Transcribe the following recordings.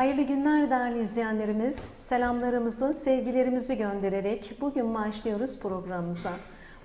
Hayırlı günler değerli izleyenlerimiz. Selamlarımızı, sevgilerimizi göndererek bugün başlıyoruz programımıza.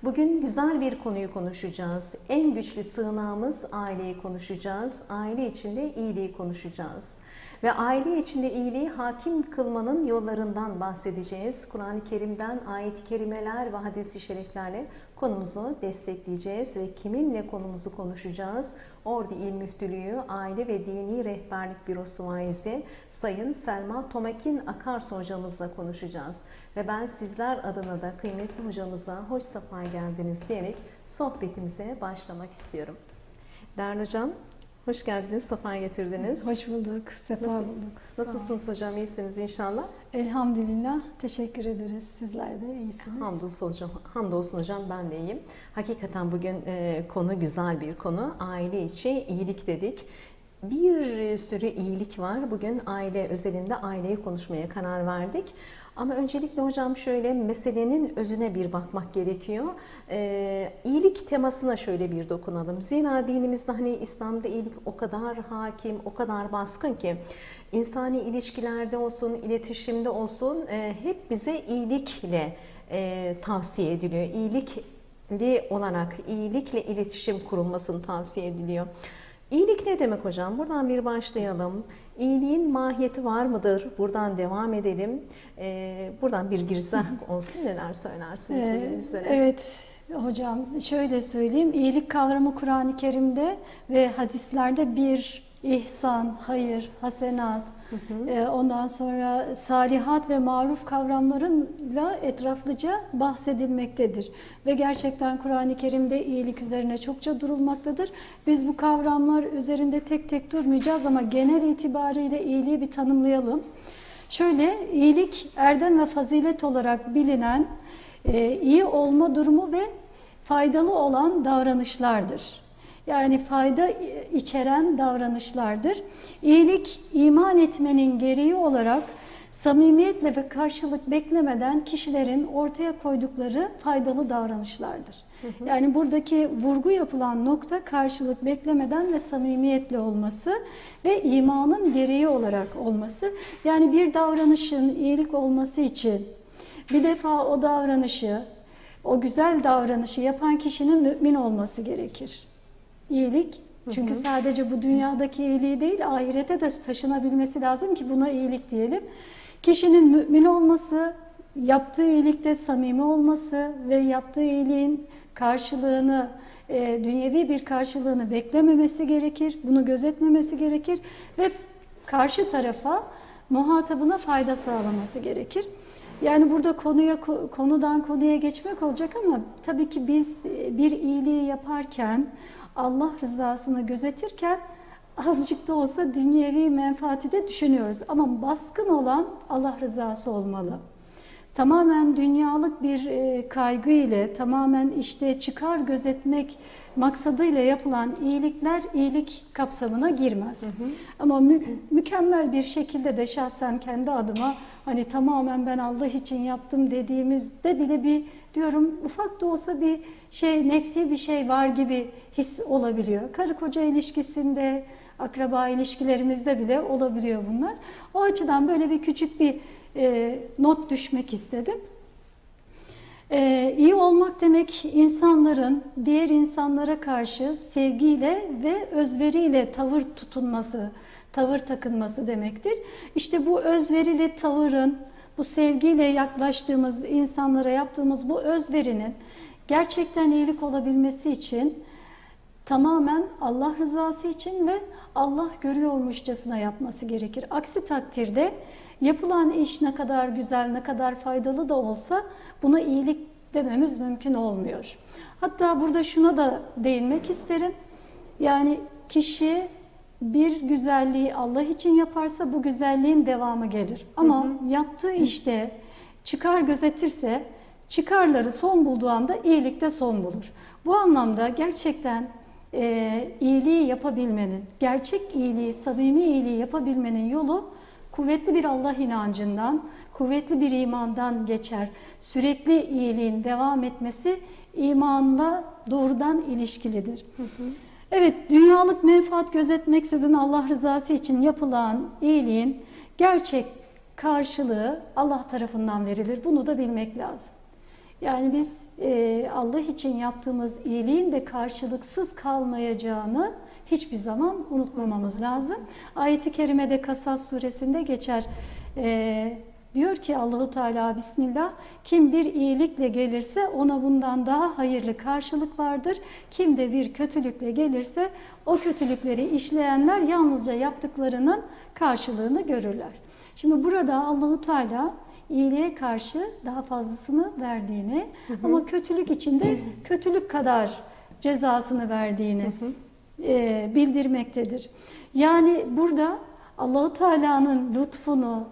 Bugün güzel bir konuyu konuşacağız. En güçlü sığınağımız aileyi konuşacağız. Aile içinde iyiliği konuşacağız. Ve aile içinde iyiliği hakim kılmanın yollarından bahsedeceğiz. Kur'an-ı Kerim'den ayet-i kerimeler ve hadis-i şeriflerle konumuzu destekleyeceğiz ve kiminle konumuzu konuşacağız? Ordu İl Müftülüğü Aile ve Dini Rehberlik Bürosu vaizi Sayın Selma Tomakin Akarsu hocamızla konuşacağız. Ve ben sizler adına da kıymetli hocamıza hoş sefa geldiniz diyerek sohbetimize başlamak istiyorum. Değerli hocam, hoş geldiniz, sefa getirdiniz. Hoş bulduk, sefa Nasıl- bulduk. Nasılsınız hocam, iyisiniz inşallah? Elhamdülillah, teşekkür ederiz. Sizler de iyisiniz. Hamdolsun hocam, hamdolsun hocam ben de iyiyim. Hakikaten bugün e, konu güzel bir konu. Aile içi iyilik dedik. Bir sürü iyilik var. Bugün aile özelinde aileyi konuşmaya karar verdik. Ama öncelikle hocam şöyle meselenin özüne bir bakmak gerekiyor. Ee, iyilik temasına şöyle bir dokunalım. Zira dinimizde hani İslam'da iyilik o kadar hakim, o kadar baskın ki insani ilişkilerde olsun, iletişimde olsun e, hep bize iyilikle e, tavsiye ediliyor. İyilikli olarak, iyilikle iletişim kurulmasını tavsiye ediliyor. İyilik ne demek hocam? Buradan bir başlayalım. İyiliğin mahiyeti var mıdır? Buradan devam edelim. Ee, buradan bir girizgah olsun. Neler söylersiniz Ee, bizlere? evet hocam, şöyle söyleyeyim. İyilik kavramı Kur'an-ı Kerim'de ve hadislerde bir ihsan, hayır, hasenat, e, ondan sonra salihat ve maruf kavramlarıyla etraflıca bahsedilmektedir. Ve gerçekten Kur'an-ı Kerim'de iyilik üzerine çokça durulmaktadır. Biz bu kavramlar üzerinde tek tek durmayacağız ama genel itibariyle iyiliği bir tanımlayalım. Şöyle iyilik erdem ve fazilet olarak bilinen e, iyi olma durumu ve faydalı olan davranışlardır. Yani fayda içeren davranışlardır. İyilik iman etmenin gereği olarak samimiyetle ve karşılık beklemeden kişilerin ortaya koydukları faydalı davranışlardır. Yani buradaki vurgu yapılan nokta karşılık beklemeden ve samimiyetle olması ve imanın gereği olarak olması. Yani bir davranışın iyilik olması için bir defa o davranışı, o güzel davranışı yapan kişinin mümin olması gerekir. İyilik çünkü sadece bu dünyadaki iyiliği değil ahirete de taşınabilmesi lazım ki buna iyilik diyelim. Kişinin mümin olması, yaptığı iyilikte samimi olması ve yaptığı iyiliğin karşılığını, e, dünyevi bir karşılığını beklememesi gerekir. Bunu gözetmemesi gerekir ve karşı tarafa muhatabına fayda sağlaması gerekir. Yani burada konuya konudan konuya geçmek olacak ama tabii ki biz bir iyiliği yaparken Allah rızasını gözetirken azıcık da olsa dünyevi menfaati de düşünüyoruz. Ama baskın olan Allah rızası olmalı. Tamamen dünyalık bir e, kaygı ile, tamamen işte çıkar gözetmek maksadıyla yapılan iyilikler iyilik kapsamına girmez. Hı hı. Ama mü mükemmel bir şekilde de şahsen kendi adıma hani tamamen ben Allah için yaptım dediğimizde bile bir diyorum ufak da olsa bir şey nefsi bir şey var gibi his olabiliyor. Karı koca ilişkisinde, akraba ilişkilerimizde bile olabiliyor bunlar. O açıdan böyle bir küçük bir e, not düşmek istedim. E, iyi olmak demek insanların diğer insanlara karşı sevgiyle ve özveriyle tavır tutunması, tavır takınması demektir. İşte bu özverili tavırın, bu sevgiyle yaklaştığımız insanlara yaptığımız bu özverinin gerçekten iyilik olabilmesi için tamamen Allah rızası için ve Allah görüyormuşçasına yapması gerekir. Aksi takdirde yapılan iş ne kadar güzel, ne kadar faydalı da olsa buna iyilik dememiz mümkün olmuyor. Hatta burada şuna da değinmek isterim. Yani kişi bir güzelliği Allah için yaparsa bu güzelliğin devamı gelir. Ama hı hı. yaptığı işte çıkar gözetirse çıkarları son bulduğu anda iyilik de son bulur. Bu anlamda gerçekten e, iyiliği yapabilmenin, gerçek iyiliği, samimi iyiliği yapabilmenin yolu kuvvetli bir Allah inancından, kuvvetli bir imandan geçer. Sürekli iyiliğin devam etmesi imanla doğrudan ilişkilidir. Hı hı. Evet, dünyalık menfaat gözetmeksizin Allah rızası için yapılan iyiliğin gerçek karşılığı Allah tarafından verilir. Bunu da bilmek lazım. Yani biz e, Allah için yaptığımız iyiliğin de karşılıksız kalmayacağını hiçbir zaman unutmamamız lazım. Ayet-i kerimede Kasas suresinde geçer. E, diyor ki Allahu Teala Bismillah kim bir iyilikle gelirse ona bundan daha hayırlı karşılık vardır. Kim de bir kötülükle gelirse o kötülükleri işleyenler yalnızca yaptıklarının karşılığını görürler. Şimdi burada Allahu Teala iyiliğe karşı daha fazlasını verdiğini ama kötülük içinde kötülük kadar cezasını verdiğini e, bildirmektedir. Yani burada Allahu Teala'nın lütfunu,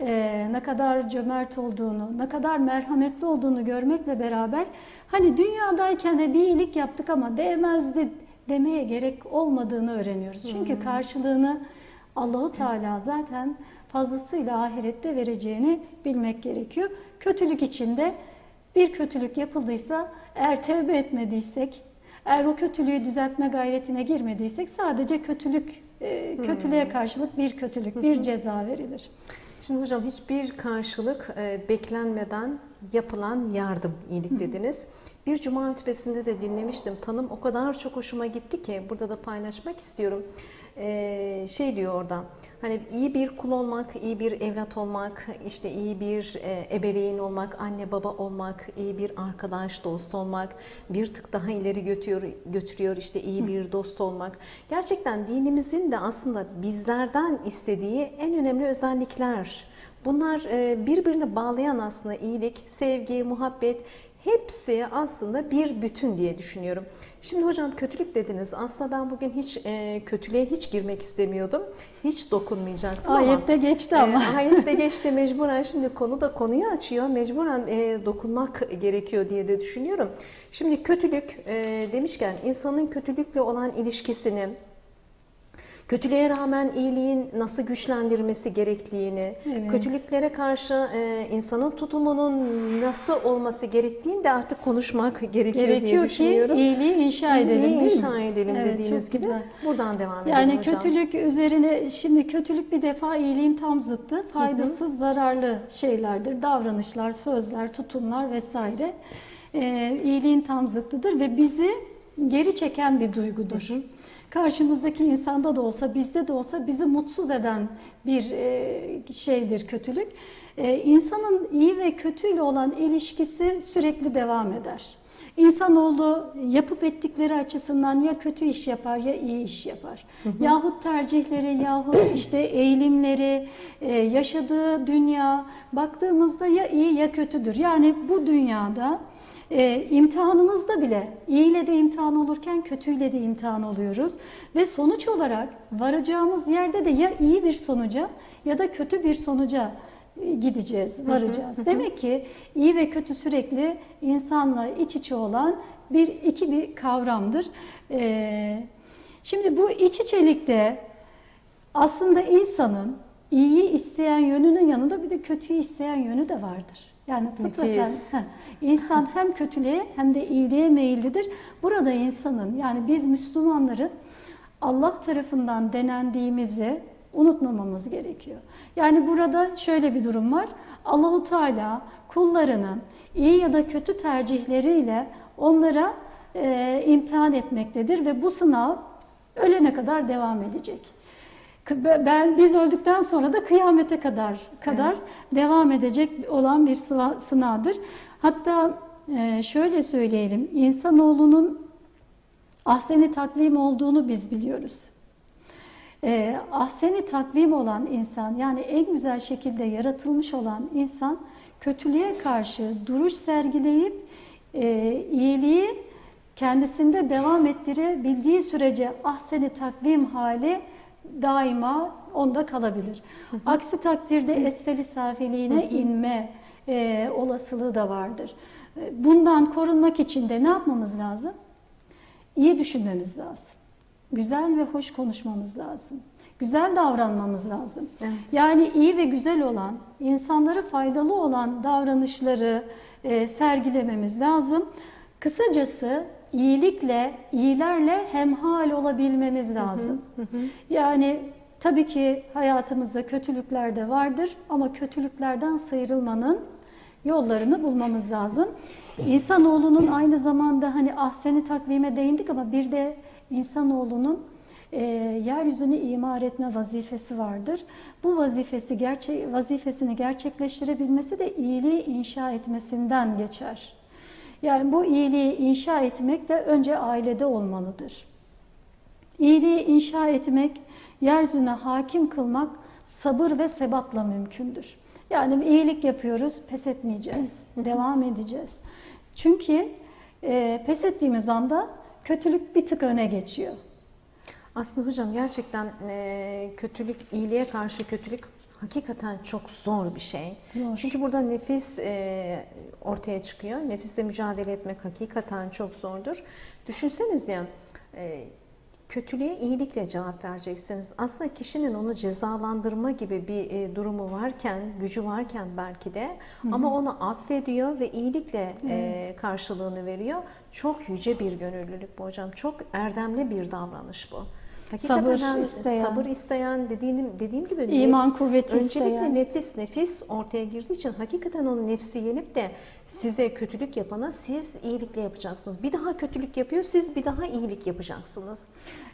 e, ne kadar cömert olduğunu, ne kadar merhametli olduğunu görmekle beraber hani dünyadayken de bir iyilik yaptık ama değmezdi demeye gerek olmadığını öğreniyoruz. Çünkü karşılığını Allahu Teala zaten fazlasıyla ahirette vereceğini bilmek gerekiyor. Kötülük içinde bir kötülük yapıldıysa eğer tevbe etmediysek, eğer o kötülüğü düzeltme gayretine girmediysek sadece kötülük e, kötülüğe karşılık bir kötülük, bir ceza verilir. Şimdi hocam hiçbir karşılık e, beklenmeden yapılan yardım, iyilik dediniz. Bir cuma hutbesinde de dinlemiştim. Tanım o kadar çok hoşuma gitti ki burada da paylaşmak istiyorum. E, şey diyor orada. Hani iyi bir kul olmak, iyi bir evlat olmak, işte iyi bir e, ebeveyn olmak, anne baba olmak, iyi bir arkadaş, dost olmak, bir tık daha ileri götürüyor, götürüyor işte iyi bir dost olmak. Gerçekten dinimizin de aslında bizlerden istediği en önemli özellikler. Bunlar e, birbirini bağlayan aslında iyilik, sevgi, muhabbet hepsi aslında bir bütün diye düşünüyorum. Şimdi hocam kötülük dediniz. Aslında ben bugün hiç e, kötülüğe hiç girmek istemiyordum. Hiç dokunmayacaktım ama. Ayette geçti ama. E, ayette geçti mecburen şimdi konu da konuyu açıyor. Mecburen e, dokunmak gerekiyor diye de düşünüyorum. Şimdi kötülük e, demişken insanın kötülükle olan ilişkisini, kötülüğe rağmen iyiliğin nasıl güçlendirmesi gerektiğini, Evet. kötülüklere karşı e, insanın tutumunun nasıl olması gerektiğini de artık konuşmak gerekiyor, diye Gerekiyor ki düşünüyorum. iyiliği inşa edelim İyiliği inşa edelim Evet, dediğiniz gibi. güzel. Buradan devam edelim Yani hocam. kötülük üzerine şimdi kötülük bir defa iyiliğin tam zıttı. Faydasız, zararlı şeylerdir. Davranışlar, sözler, tutumlar vesaire. Ee, iyiliğin tam zıttıdır ve bizi geri çeken bir duygudur. Karşımızdaki insanda da olsa, bizde de olsa bizi mutsuz eden bir e, şeydir kötülük. E, insanın iyi ve kötüyle olan ilişkisi sürekli devam eder. İnsanoğlu yapıp ettikleri açısından ya kötü iş yapar ya iyi iş yapar. Yahut tercihleri yahut işte eğilimleri, e, yaşadığı dünya baktığımızda ya iyi ya kötüdür. Yani bu dünyada e, imtihanımızda bile iyi ile de imtihan olurken kötüyle de imtihan oluyoruz. Ve sonuç olarak varacağımız yerde de ya iyi bir sonuca ya da kötü bir sonuca e, gideceğiz, varacağız. Demek ki iyi ve kötü sürekli insanla iç içe olan bir iki bir kavramdır. Ee, şimdi bu iç içelikte aslında insanın iyiyi isteyen yönünün yanında bir de kötüyü isteyen yönü de vardır. Yani fıtraten heh, insan hem kötülüğe hem de iyiliğe meyillidir. Burada insanın yani biz Müslümanların Allah tarafından denendiğimizi unutmamamız gerekiyor. Yani burada şöyle bir durum var. Allahu Teala kullarının iyi ya da kötü tercihleriyle onlara e, imtihan etmektedir ve bu sınav ölene kadar devam edecek. Ben biz öldükten sonra da kıyamete kadar kadar devam edecek olan bir sıva- sınavdır. Hatta e, şöyle söyleyelim, insanoğlunun ahseni takvim olduğunu biz biliyoruz. E, ahseni takvim olan insan yani en güzel şekilde yaratılmış olan insan kötülüğe karşı duruş sergileyip e, iyiliği kendisinde devam ettirebildiği sürece ahseni takvim hali daima onda kalabilir. Aksi takdirde esfeli safiliğine inme e, olasılığı da vardır. E, Bundan korunmak için de ne yapmamız lazım? İyi düşünmemiz lazım. Güzel ve hoş konuşmamız lazım. Güzel davranmamız lazım. Evet. Yani iyi ve güzel olan, insanlara faydalı olan davranışları e, sergilememiz lazım. Kısacası iyilikle, iyilerle hemhal olabilmemiz lazım. Yani tabii ki hayatımızda kötülükler de vardır ama kötülüklerden sıyrılmanın yollarını bulmamız lazım. İnsanoğlunun aynı zamanda hani ahseni takvime değindik ama bir de insanoğlunun e, yeryüzünü imar etme vazifesi vardır. Bu vazifesi gerçek vazifesini gerçekleştirebilmesi de iyiliği inşa etmesinden geçer. Yani bu iyiliği inşa etmek de önce ailede olmalıdır. İyiliği inşa etmek, yeryüzüne hakim kılmak sabır ve sebatla mümkündür. Yani iyilik yapıyoruz, pes etmeyeceğiz, devam edeceğiz. Çünkü e, pes ettiğimiz anda kötülük bir tık öne geçiyor. Aslında hocam gerçekten e, kötülük, iyiliğe karşı kötülük hakikaten çok zor bir şey. Zor. Çünkü burada nefis e, ortaya çıkıyor. Nefisle mücadele etmek hakikaten çok zordur. Düşünseniz ya e, kötülüğe iyilikle cevap vereceksiniz. Aslında kişinin onu cezalandırma gibi bir e, durumu varken, gücü varken belki de ama onu affediyor ve iyilikle e, karşılığını veriyor. Çok yüce bir gönüllülük bu hocam. Çok erdemli bir davranış bu. Sabır isteyen. sabır isteyen dediğim dediğim gibi İman kuvveti öncelikle isteyen. nefis nefis ortaya girdiği için hakikaten onun nefsi yenip de size kötülük yapana siz iyilikle yapacaksınız. Bir daha kötülük yapıyor, siz bir daha iyilik yapacaksınız.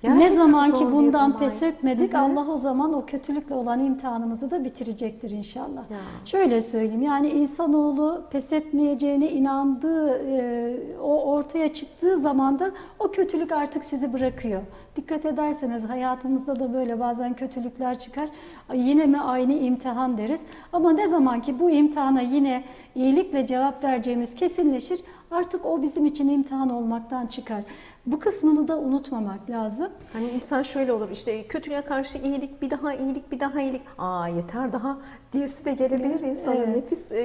ne Gerçekten zaman zor ki bundan pes etmedik Hı hı. Allah o zaman o kötülükle olan imtihanımızı da bitirecektir inşallah. Ya. Şöyle söyleyeyim yani insanoğlu pes etmeyeceğine inandığı e, o ortaya çıktığı zaman da o kötülük artık sizi bırakıyor. Dikkat ederseniz hayatımızda da böyle bazen kötülükler çıkar. Yine mi aynı imtihan deriz. Ama ne zaman ki bu imtihana yine iyilikle cevap vereceğimiz kesinleşir artık o bizim için imtihan olmaktan çıkar. Bu kısmını da unutmamak lazım. Hani insan şöyle olur işte kötülüğe karşı iyilik, bir daha iyilik, bir daha iyilik. Aa yeter daha diyesi de gelebilir insanın. Evet. Nefis e,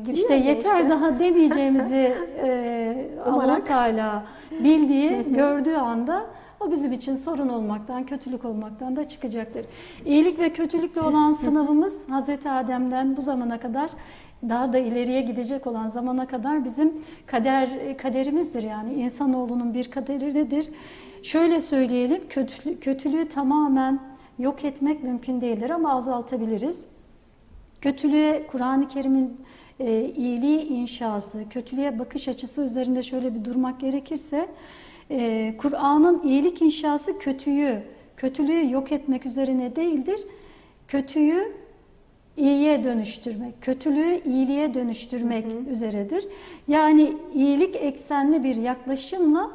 giriyor İşte yeter işte. daha demeyeceğimizi e, Allah. Teala bildiği, gördüğü anda o bizim için sorun olmaktan, kötülük olmaktan da çıkacaktır. İyilik ve kötülükle olan sınavımız Hazreti Adem'den bu zamana kadar daha da ileriye gidecek olan zamana kadar bizim kader kaderimizdir yani insanoğlunun bir kaderidir. Şöyle söyleyelim, kötülüğü, kötülüğü tamamen yok etmek mümkün değildir ama azaltabiliriz. Kötülüğe Kur'an-ı Kerim'in e, iyiliği inşası, kötülüğe bakış açısı üzerinde şöyle bir durmak gerekirse, e, Kur'an'ın iyilik inşası kötüyü, kötülüğü yok etmek üzerine değildir. Kötüyü iyiye dönüştürmek, kötülüğü iyiliğe dönüştürmek üzeredir. Yani iyilik eksenli bir yaklaşımla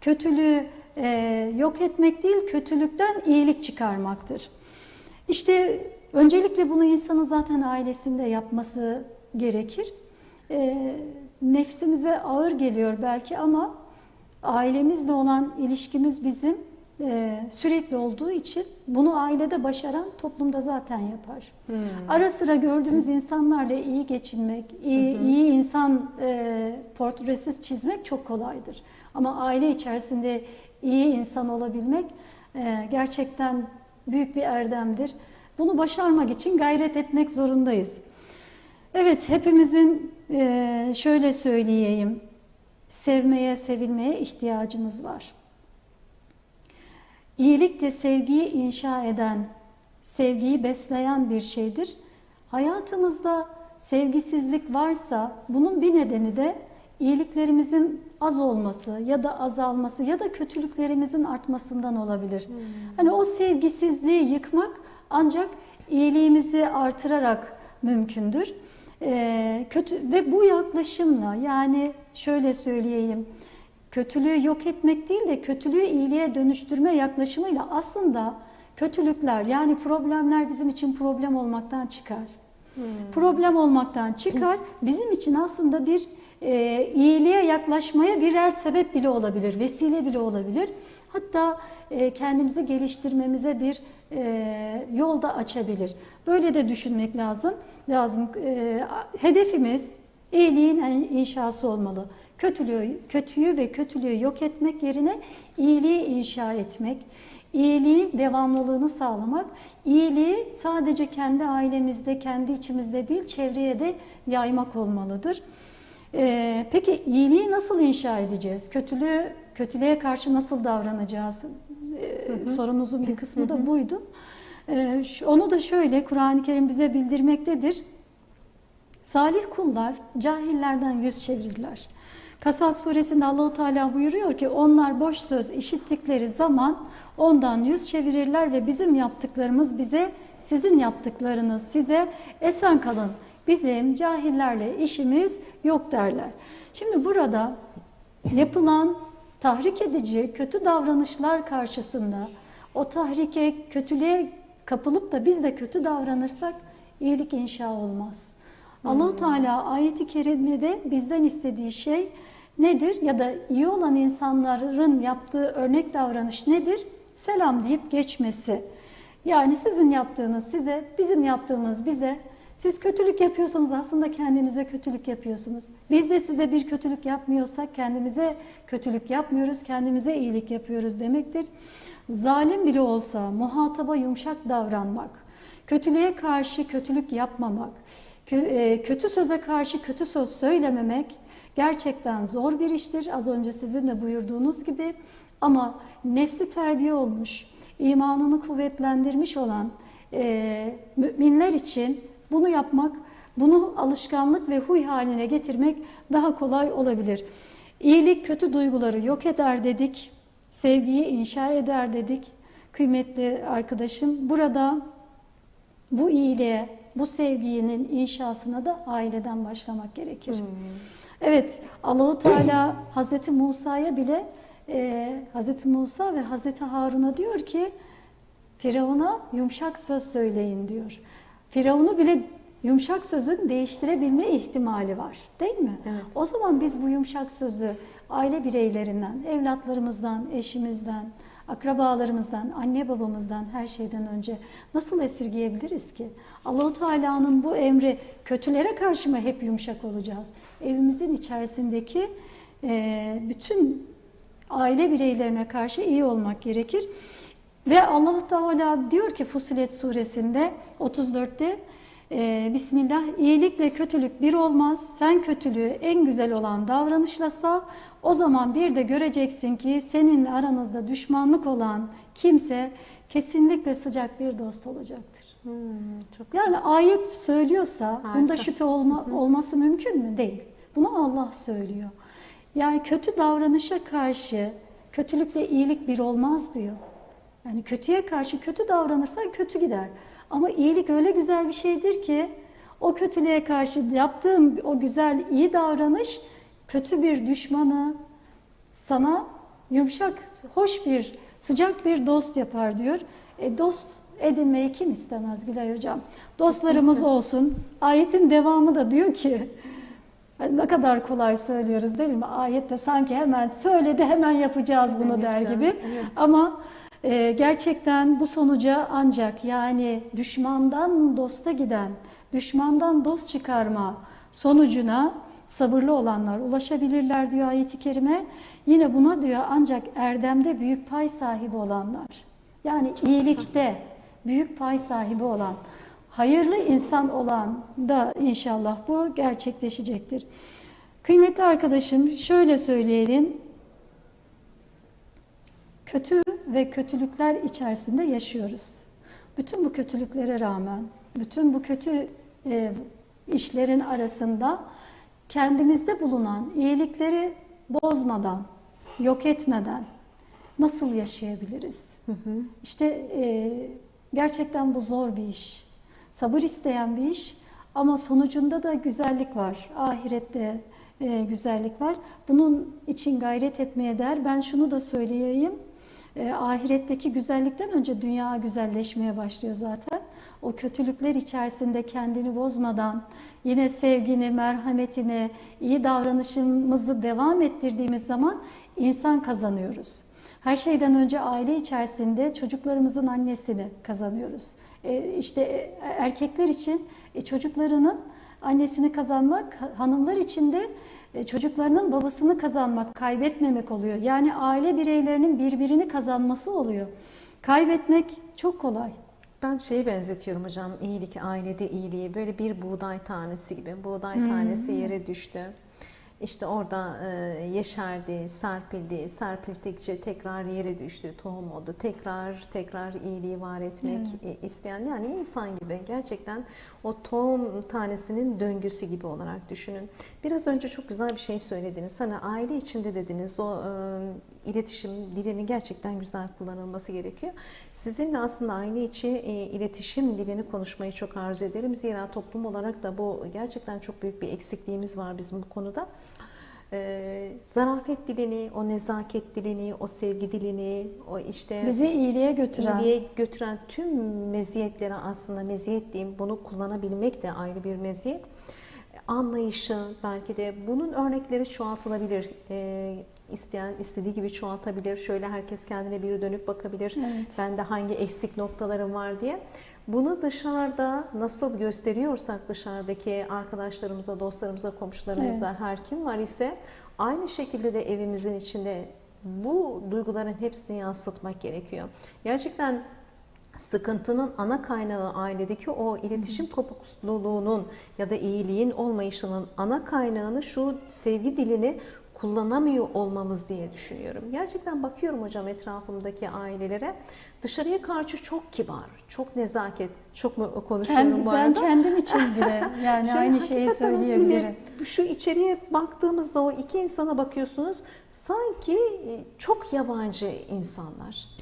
kötülüğü e, yok etmek değil, kötülükten iyilik çıkarmaktır. İşte öncelikle bunu insanın zaten ailesinde yapması gerekir. E, nefsimize ağır geliyor belki ama ailemizle olan ilişkimiz bizim e, sürekli olduğu için bunu ailede başaran toplumda zaten yapar. Ara sıra gördüğümüz insanlarla iyi geçinmek, iyi, iyi insan e, portresi çizmek çok kolaydır. Ama aile içerisinde iyi insan olabilmek e, gerçekten büyük bir erdemdir. Bunu başarmak için gayret etmek zorundayız. Evet, hepimizin e, şöyle söyleyeyim, sevmeye, sevilmeye ihtiyacımız var. İyilik de sevgiyi inşa eden, sevgiyi besleyen bir şeydir. Hayatımızda sevgisizlik varsa bunun bir nedeni de iyiliklerimizin az olması ya da azalması ya da kötülüklerimizin artmasından olabilir. Hani o sevgisizliği yıkmak ancak iyiliğimizi artırarak mümkündür. Ee, kötü ve bu yaklaşımla yani şöyle söyleyeyim kötülüğü yok etmek değil de kötülüğü iyiliğe dönüştürme yaklaşımıyla aslında kötülükler yani problemler bizim için problem olmaktan çıkar. Problem olmaktan çıkar. Bizim için aslında bir e, iyiliğe yaklaşmaya birer sebep bile olabilir, vesile bile olabilir. Hatta e, kendimizi geliştirmemize bir e, yol da açabilir. Böyle de düşünmek lazım. Lazım. E, hedefimiz iyiliğin inşası olmalı. Kötülüğü, kötüyü ve kötülüğü yok etmek yerine iyiliği inşa etmek, iyiliğin devamlılığını sağlamak, iyiliği sadece kendi ailemizde, kendi içimizde değil, çevreye de yaymak olmalıdır. Ee, peki iyiliği nasıl inşa edeceğiz? Kötülüğü kötülüğe karşı nasıl davranacağız? Ee, sorunuzun bir kısmı da buydu. Ee, onu da şöyle Kur'an-ı Kerim bize bildirmektedir. Salih kullar cahillerden yüz çevirirler. Kasas suresinde Allahu Teala buyuruyor ki onlar boş söz işittikleri zaman ondan yüz çevirirler ve bizim yaptıklarımız bize sizin yaptıklarınız size esen kalın. Bizim cahillerle işimiz yok derler. Şimdi burada yapılan tahrik edici kötü davranışlar karşısında o tahrike, kötülüğe kapılıp da biz de kötü davranırsak iyilik inşa olmaz. Allahu Teala ayeti kerimede bizden istediği şey nedir? Ya da iyi olan insanların yaptığı örnek davranış nedir? Selam deyip geçmesi. Yani sizin yaptığınız size, bizim yaptığımız bize. Siz kötülük yapıyorsanız aslında kendinize kötülük yapıyorsunuz. Biz de size bir kötülük yapmıyorsak kendimize kötülük yapmıyoruz, kendimize iyilik yapıyoruz demektir. Zalim bile olsa muhataba yumuşak davranmak, kötülüğe karşı kötülük yapmamak, kötü söze karşı kötü söz söylememek gerçekten zor bir iştir. Az önce sizin de buyurduğunuz gibi ama nefsi terbiye olmuş, imanını kuvvetlendirmiş olan e, müminler için bunu yapmak, bunu alışkanlık ve huy haline getirmek daha kolay olabilir. İyilik kötü duyguları yok eder dedik, sevgiyi inşa eder dedik. Kıymetli arkadaşım burada bu iyiliğe, bu sevginin inşasına da aileden başlamak gerekir. Evet, Allahu Teala Hazreti Musa'ya bile e, Hazreti Musa ve Hazreti Harun'a diyor ki Firavun'a yumuşak söz söyleyin diyor. Firavun'u bile yumuşak sözün değiştirebilme ihtimali var değil mi? Evet. O zaman biz bu yumuşak sözü aile bireylerinden, evlatlarımızdan, eşimizden, akrabalarımızdan, anne babamızdan her şeyden önce nasıl esirgeyebiliriz ki? Allahu Teala'nın bu emri kötülere karşı mı hep yumuşak olacağız? Evimizin içerisindeki e, bütün aile bireylerine karşı iyi olmak gerekir. Ve Allah Teala diyor ki Fusilet suresinde 34'te e, Bismillah iyilikle kötülük bir olmaz. Sen kötülüğü en güzel olan davranışla sav. O zaman bir de göreceksin ki seninle aranızda düşmanlık olan kimse kesinlikle sıcak bir dost olacaktır. Hmm, çok Yani ayet söylüyorsa bunda Harika. şüphe olma, olması mümkün mü? Değil. Bunu Allah söylüyor. Yani kötü davranışa karşı kötülükle iyilik bir olmaz diyor. Yani kötüye karşı kötü davranırsan kötü gider. Ama iyilik öyle güzel bir şeydir ki o kötülüğe karşı yaptığın o güzel iyi davranış kötü bir düşmanı sana yumuşak, hoş bir, sıcak bir dost yapar diyor. E, dost edinmeyi kim istemez Gülay Hocam? Dostlarımız olsun. Ayetin devamı da diyor ki, hani ne kadar kolay söylüyoruz değil mi? Ayette sanki hemen söyledi hemen yapacağız bunu der Yapacağız, gibi. evet. Ama e, gerçekten bu sonuca ancak yani düşmandan dosta giden, düşmandan dost çıkarma sonucuna sabırlı olanlar ulaşabilirler diyor ayet-i kerime. Yine buna diyor ancak erdemde büyük pay sahibi olanlar. Yani iyilikte büyük pay sahibi olan, hayırlı insan olan da inşallah bu gerçekleşecektir. Kıymetli arkadaşım şöyle söyleyelim. Kötü ve kötülükler içerisinde yaşıyoruz. Bütün bu kötülüklere rağmen, bütün bu kötü e, işlerin arasında kendimizde bulunan iyilikleri bozmadan, yok etmeden nasıl yaşayabiliriz? İşte e, gerçekten bu zor bir iş. Sabır isteyen bir iş ama sonucunda da güzellik var. Ahirette e, güzellik var. Bunun için gayret etmeye değer. Ben şunu da söyleyeyim. E, ahiretteki güzellikten önce dünya güzelleşmeye başlıyor zaten. O kötülükler içerisinde kendini bozmadan yine sevgini, merhametini, iyi davranışımızı devam ettirdiğimiz zaman insan kazanıyoruz. Her şeyden önce aile içerisinde çocuklarımızın annesini kazanıyoruz. E, işte e, erkekler için e, çocuklarının annesini kazanmak, ha- hanımlar için de çocuklarının babasını kazanmak, kaybetmemek oluyor. Yani aile bireylerinin birbirini kazanması oluyor. Kaybetmek çok kolay. Ben şeye benzetiyorum hocam, iyilik, ailede iyiliği böyle bir buğday tanesi gibi. Buğday tanesi yere düştü. İşte orada e, yeşerdi, serpildi, serpildikçe tekrar yere düştü, tohum oldu. Tekrar tekrar iyiliği var etmek e, isteyen yani insan gibi gerçekten o tohum tanesinin döngüsü gibi olarak düşünün. Biraz önce çok güzel bir şey söylediniz. Hani aile içinde dediniz o e, iletişim dilini gerçekten güzel kullanılması gerekiyor. Sizinle aslında aile içi e, iletişim dilini konuşmayı çok arzu ederim. Zira toplum olarak da bu gerçekten çok büyük bir eksikliğimiz var bizim bu konuda. Ee, zarafet dilini, o nezaket dilini, o sevgi dilini, o işte Bizi iyiliğe götüren. iyiliğe götüren tüm meziyetlere aslında meziyet diyeyim bunu kullanabilmek de ayrı bir meziyet. Anlayışı belki de bunun örnekleri çoğaltılabilir. Ee, isteyen istediği gibi çoğaltabilir. Şöyle herkes kendine bir dönüp bakabilir. Evet. Bende hangi eksik noktalarım var diye. Bunu dışarıda nasıl gösteriyorsak dışarıdaki arkadaşlarımıza, dostlarımıza, komşularımıza her kim var ise aynı şekilde de evimizin içinde bu duyguların hepsini yansıtmak gerekiyor. Gerçekten sıkıntının ana kaynağı ailedeki o iletişim kopukluluğunun ya da iyiliğin olmayışının ana kaynağını şu sevgi dilini kullanamıyor olmamız diye düşünüyorum. Gerçekten bakıyorum hocam etrafımdaki ailelere dışarıya karşı çok kibar, çok nezaket, çok mu konuşuyorum Kendi, bu ben arada. kendim için bile yani Şöyle aynı şeyi hakikaten söyleyebilirim. bile Şu içeriye baktığımızda o iki insana bakıyorsunuz sanki e, çok yabancı insanlar.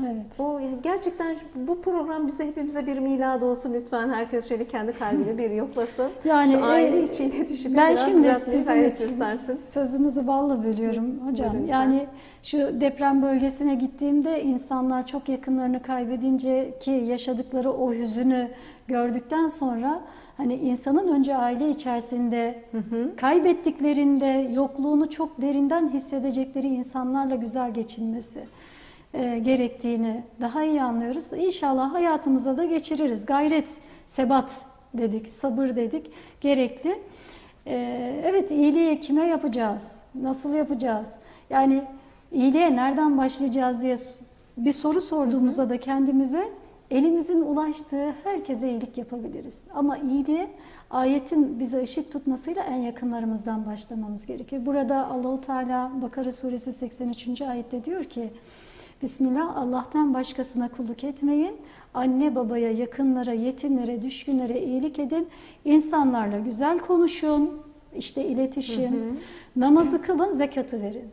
Evet. O gerçekten bu program bize hepimize bir milad olsun lütfen herkes şöyle kendi kalbini bir yoklasın. Yani, Şu aile e, içi iletişimi Ben biraz şimdi sizin için göstersin. sözünüzü balla bölüyorum hocam. Buyurun Yani şu deprem bölgesine gittiğimde insanlar çok yakınlarını kaybedince ki yaşadıkları o hüzünü gördükten sonra hani insanın önce aile içerisinde kaybettiklerinde yokluğunu çok derinden hissedecekleri insanlarla güzel geçinmesi e, gerektiğini daha iyi anlıyoruz. İnşallah hayatımıza da geçiririz. Gayret, sebat dedik, sabır dedik gerekli. Ee, evet iyiliği kime yapacağız? Nasıl yapacağız? Yani iyiliğe nereden başlayacağız diye bir soru sorduğumuzda da kendimize elimizin ulaştığı herkese iyilik yapabiliriz. Ama iyiliğe ayetin bize ışık tutmasıyla en yakınlarımızdan başlamamız gerekir. Burada Allahu Teala Bakara suresi 83. ayette diyor ki Bismillah Allah'tan başkasına kulluk etmeyin. Anne babaya, yakınlara, yetimlere, düşkünlere iyilik edin. İnsanlarla güzel konuşun. İşte iletişim. Namazı kılın, zekatı verin.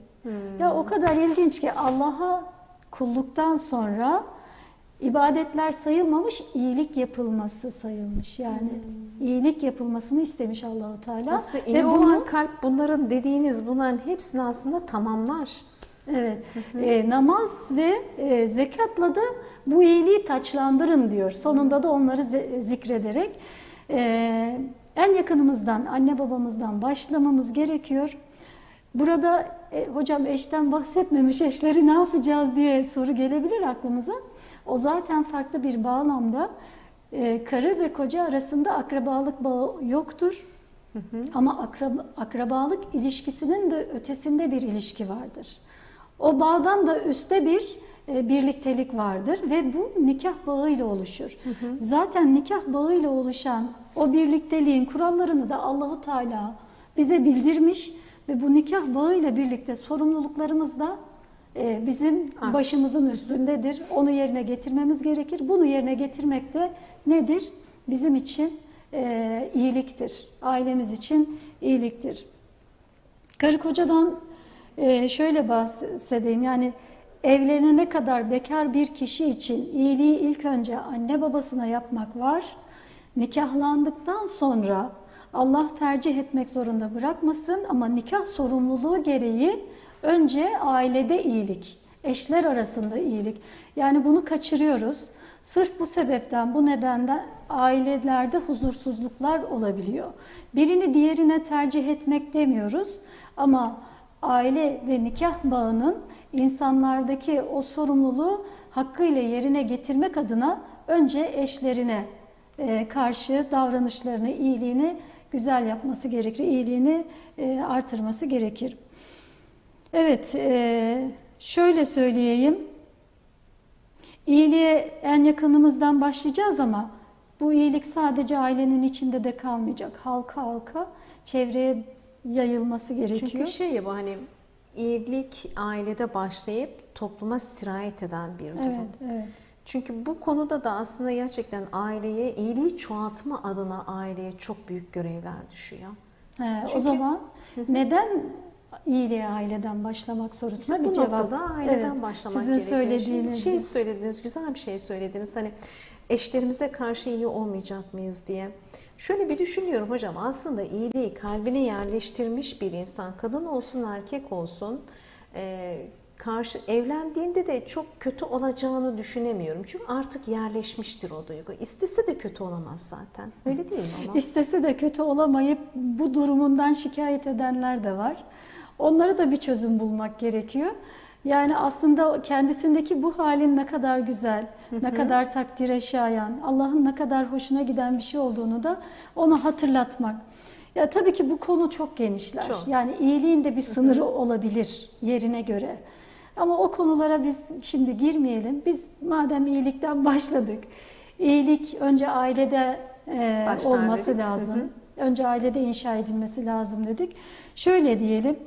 Ya o kadar ilginç ki Allah'a kulluktan sonra ibadetler sayılmamış, iyilik yapılması sayılmış. Yani iyilik yapılmasını istemiş Allahu Teala. Aslında iyi olan kalp bunların dediğiniz bunların hepsini aslında tamamlar. Evet. E, namaz ve e, zekatla da bu iyiliği taçlandırın diyor. Sonunda da onları zikrederek e, en yakınımızdan, anne babamızdan başlamamız gerekiyor. Burada e, hocam eşten bahsetmemiş eşleri ne yapacağız diye soru gelebilir aklımıza. O zaten farklı bir bağlamda e, karı ve koca arasında akrabalık bağı yoktur. Ama akraba, akrabalık ilişkisinin de ötesinde bir ilişki vardır. O bağdan da üstte bir e, birliktelik vardır ve bu nikah bağıyla oluşur. Zaten nikah bağıyla oluşan o birlikteliğin kurallarını da Allahu Teala bize bildirmiş ve bu nikah bağıyla birlikte sorumluluklarımız da e, bizim Artar. başımızın üstündedir. Onu yerine getirmemiz gerekir. Bunu yerine getirmek de nedir? Bizim için e, iyiliktir. Ailemiz için iyiliktir. Karı kocadan e, şöyle bahsedeyim. Yani evlenene kadar bekar bir kişi için iyiliği ilk önce anne babasına yapmak var. Nikahlandıktan sonra Allah tercih etmek zorunda bırakmasın ama nikah sorumluluğu gereği önce ailede iyilik, eşler arasında iyilik. Yani bunu kaçırıyoruz. Sırf bu sebepten, bu nedenden ailelerde huzursuzluklar olabiliyor. Birini diğerine tercih etmek demiyoruz ama aile ve nikah bağının insanlardaki o sorumluluğu hakkıyla yerine getirmek adına önce eşlerine e, karşı davranışlarını, iyiliğini güzel yapması gerekir, iyiliğini e, artırması gerekir. Evet, e, şöyle söyleyeyim. İyiliğe en yakınımızdan başlayacağız ama bu iyilik sadece ailenin içinde de kalmayacak. Halka halka çevreye yayılması gerekiyor. Çünkü şey bu hani iyilik ailede başlayıp topluma sirayet eden bir durum. Evet, evet. Çünkü bu konuda da aslında gerçekten aileye iyiliği çoğaltma adına aileye çok büyük görevler düşüyor. He, Çünkü- o zaman neden iyiliğe aileden başlamak sorusuna İşte bir cevap. noktada aileden Evet, başlamak Sizin gerekiyor. söylediğiniz şey söylediniz, güzel bir şey söylediniz. Hani eşlerimize karşı iyi olmayacak mıyız diye. Şöyle bir düşünüyorum hocam aslında iyiliği kalbine yerleştirmiş bir insan kadın olsun erkek olsun e, karşı evlendiğinde de çok kötü olacağını düşünemiyorum. Çünkü artık yerleşmiştir o duygu. İstese de kötü olamaz zaten. Öyle değil mi ama? İstese de kötü olamayıp bu durumundan şikayet edenler de var. Onlara da bir çözüm bulmak gerekiyor. Yani aslında kendisindeki bu halin ne kadar güzel, ne kadar takdire şayan, Allah'ın ne kadar hoşuna giden bir şey olduğunu da ona hatırlatmak. Ya tabii ki bu konu çok genişler. Çok. Yani iyiliğin de bir sınırı olabilir yerine göre. Ama o konulara biz şimdi girmeyelim. Biz madem iyilikten başladık. İyilik önce ailede e, olması dedik. lazım. Hı hı. Önce ailede inşa edilmesi lazım dedik. Şöyle diyelim.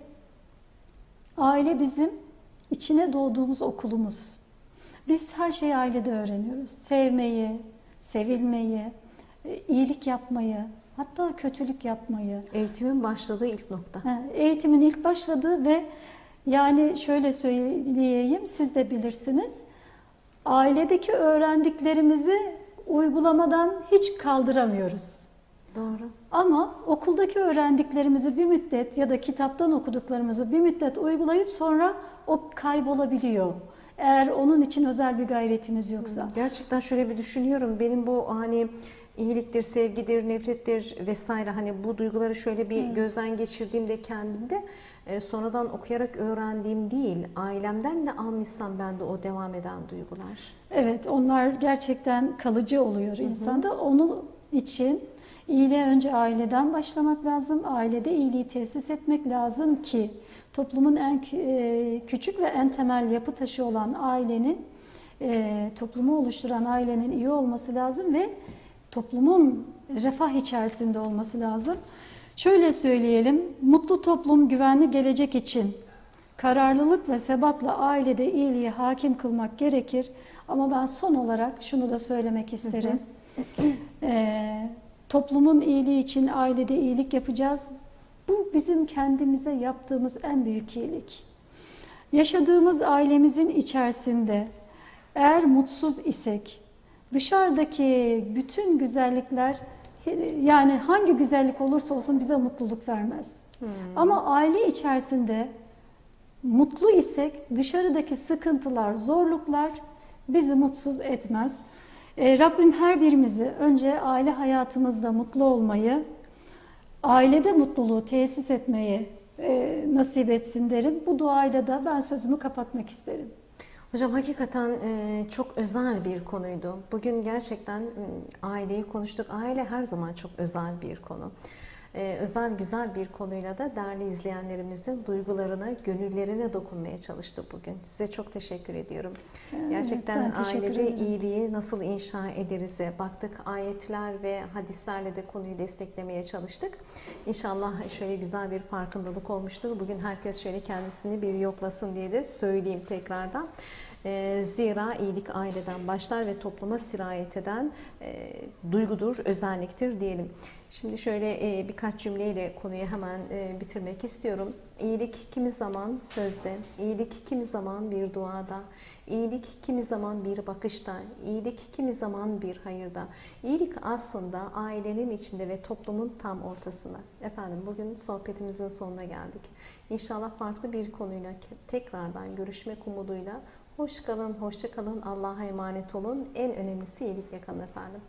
Aile bizim içine doğduğumuz okulumuz. Biz her şeyi ailede öğreniyoruz. Sevmeyi, sevilmeyi, e, iyilik yapmayı, hatta kötülük yapmayı. Eğitimin başladığı ilk nokta. Eğitimin ilk başladığı ve yani şöyle söyleyeyim siz de bilirsiniz. Ailedeki öğrendiklerimizi uygulamadan hiç kaldıramıyoruz. Doğru. Ama okuldaki öğrendiklerimizi bir müddet ya da kitaptan okuduklarımızı bir müddet uygulayıp sonra o kaybolabiliyor. Eğer onun için özel bir gayretimiz yoksa. Gerçekten şöyle bir düşünüyorum. Benim bu hani iyiliktir, sevgidir, nefrettir vesaire hani bu duyguları şöyle bir gözden geçirdiğimde kendimde e, sonradan okuyarak öğrendiğim değil, ailemden ne almışsam ben de o devam eden duygular. Evet, onlar gerçekten kalıcı oluyor insanda. Onun için iyiliğe önce aileden başlamak lazım. Ailede iyiliği tesis etmek lazım ki toplumun en e, küçük ve en temel yapı taşı olan ailenin, e, toplumu oluşturan ailenin iyi olması lazım ve toplumun refah içerisinde olması lazım. Şöyle söyleyelim, mutlu toplum, güvenli gelecek için Kararlılık ve sebatla ailede iyiliği hakim kılmak gerekir. Ama ben son olarak şunu da söylemek isterim. Ee, toplumun iyiliği için ailede iyilik yapacağız. Bu bizim kendimize yaptığımız en büyük iyilik. Yaşadığımız ailemizin içerisinde eğer mutsuz isek, dışarıdaki bütün güzellikler yani hangi güzellik olursa olsun bize mutluluk vermez. Ama aile içerisinde mutlu isek dışarıdaki sıkıntılar, zorluklar bizi mutsuz etmez. Ee, Rabbim her birimizi önce aile hayatımızda mutlu olmayı, ailede mutluluğu tesis etmeyi e, nasip etsin derim. Bu duayla da ben sözümü kapatmak isterim. Hocam hakikaten e, çok özel bir konuydu. Bugün gerçekten m, aileyi konuştuk. Aile her zaman çok özel bir konu. E, özel güzel bir konuyla da değerli izleyenlerimizin duygularına, gönüllerine dokunmaya çalıştık bugün. Size çok teşekkür ediyorum. Evet, Gerçekten ailede iyiliği nasıl inşa ederize baktık. Ayetler ve hadislerle de konuyu desteklemeye çalıştık. İnşallah şöyle güzel bir farkındalık olmuştur. Bugün herkes şöyle kendisini bir yoklasın diye de söyleyeyim tekrardan. Ee, Zira iyilik aileden başlar ve topluma sirayet eden e, duygudur, özelliktir diyelim. Şimdi şöyle e, birkaç cümleyle konuyu hemen e, bitirmek istiyorum. İyilik kimi zaman sözde, iyilik kimi zaman bir duada, iyilik kimi zaman bir bakışta, iyilik kimi zaman bir hayırda. İyilik aslında ailenin içinde ve toplumun tam ortasında. Efendim bugün sohbetimizin sonuna geldik. İnşallah farklı bir konuyla tekrardan görüşmek umuduyla Hoş kalın, hoşça kalın, Allah'a emanet olun. En önemlisi iyilikle kalın efendim.